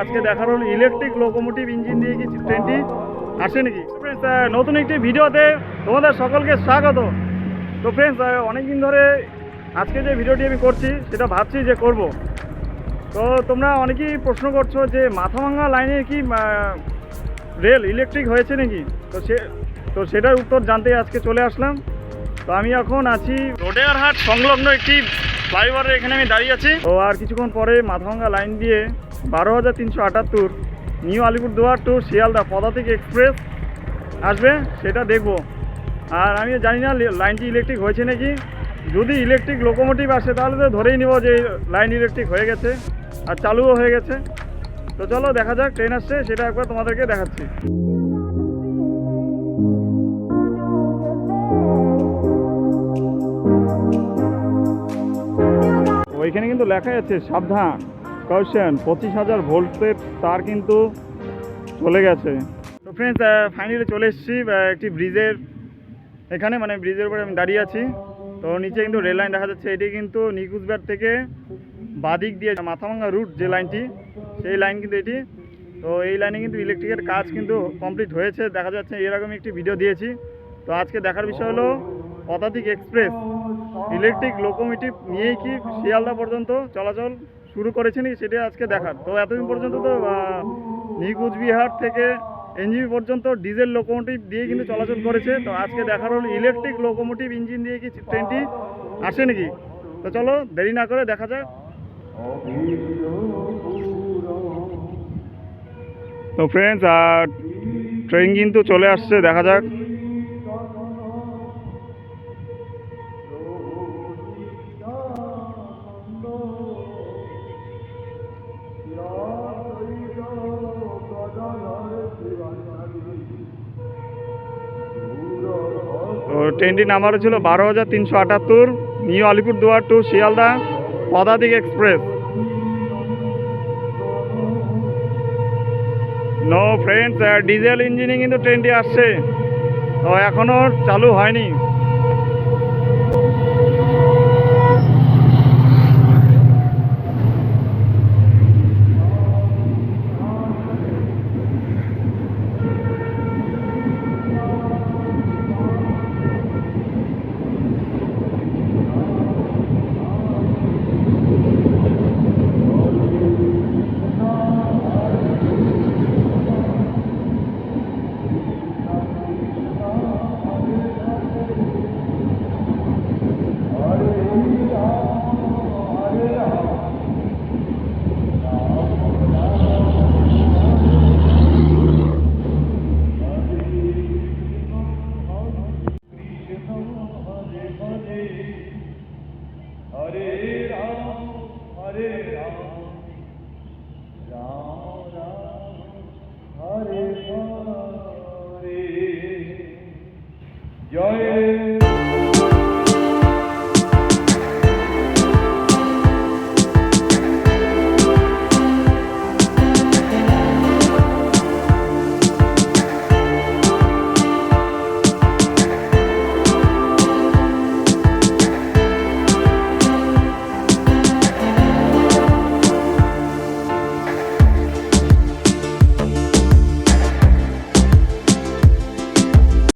আজকে দেখার হলো ইলেকট্রিক লোকোমোটিভ ইঞ্জিন দিয়ে কি ট্রেনটি আসে নাকি? নতুন একটি ভিডিওতে তোমাদের সকলকে স্বাগত। তো ফ্রেন্ডস অনেকদিন ধরে আজকে যে ভিডিওটি আমি করছি, সেটা ভাবছি যে করব। তো তোমরা অনেকেই প্রশ্ন করছ যে মাথাভাঙ্গা লাইনে কি রেল ইলেকট্রিক হয়েছে নাকি? তো সে, তো সেটার উত্তর জানতে আজকে চলে আসলাম। তো আমি এখন আছি রোডেয়ারহাট সংলগ্ন একটি ফ্লাইওভারের এখানে আমি দাঁড়িয়ে আছি। তো আর কিছুক্ষণ পরে মাথাভাঙ্গা লাইন দিয়ে বারো হাজার তিনশো আটাত্তর নিউ আলিপুরদুয়ার টু শিয়ালদা পদাতিক এক্সপ্রেস আসবে, সেটা দেখব। আর আমি জানি না লাইনটি ইলেকট্রিক হয়েছে নাকি। যদি ইলেকট্রিক লোকোমোটিভ আসে, তাহলে তো ধরেই নিব যে লাইন ইলেকট্রিক হয়ে গেছে আর চালুও হয়ে গেছে। তো চলো, দেখা যাক ট্রেন আসছে, সেটা একবার তোমাদেরকে দেখাচ্ছি। ওইখানে কিন্তু লেখা আছে, সাবধান। কৌশন পঁচিশ হাজার ভোল্টের তার কিন্তু চলে গেছে। তো ফ্রেন্ডস ফাইনালি চলে এসেছি একটি ব্রিজের এখানে মানে ব্রিজের উপরে আমি দাঁড়িয়ে আছি। তো নিচে কিন্তু রেল লাইন দেখা যাচ্ছে, এটি কিন্তু নিকুজবার থেকে বাদিক দিয়ে মাথাভাঙ্গা রুট যে লাইনটি সেই লাইন কিন্তু এটি। তো এই লাইনে কিন্তু ইলেকট্রিকের কাজ কিন্তু কমপ্লিট হয়েছে, দেখা যাচ্ছে এরকম একটি ভিডিও দিয়েছি। তো আজকে দেখার বিষয় হলো পদাতিক এক্সপ্রেস ইলেকট্রিক লোকোমোটিভ নিয়েই কি শিয়ালদা পর্যন্ত চলাচল শুরু করেছেন সেটা আজকে দেখার। তো এতদিন পর্যন্ত তো নিউ কুচবিহার থেকে এনজিবি পর্যন্ত ডিজেল লোকোমোটিভ দিয়ে কিন্তু চলাচল করেছে। তো আজকে দেখার হলো ইলেকট্রিক লোকোমোটিভ ইঞ্জিন দিয়ে কি ট্রেনটি আসে নাকি? তো চলো দেরি না করে দেখা যাক। তো ফ্রেন্ডস আর ট্রেন কিন্তু চলে আসছে, দেখা যাক। তো ট্রেনটির নাম্বার ছিল বারো হাজার তিনশো আটাত্তর, নিউ আলিপুরদুয়ার টু শিয়ালদা পদাতিক এক্সপ্রেস নো ফ্রেন্ডস ডিজেল ইঞ্জিনে কিন্তু ট্রেনটি আসছে। তো এখনও চালু হয়নি। Bye.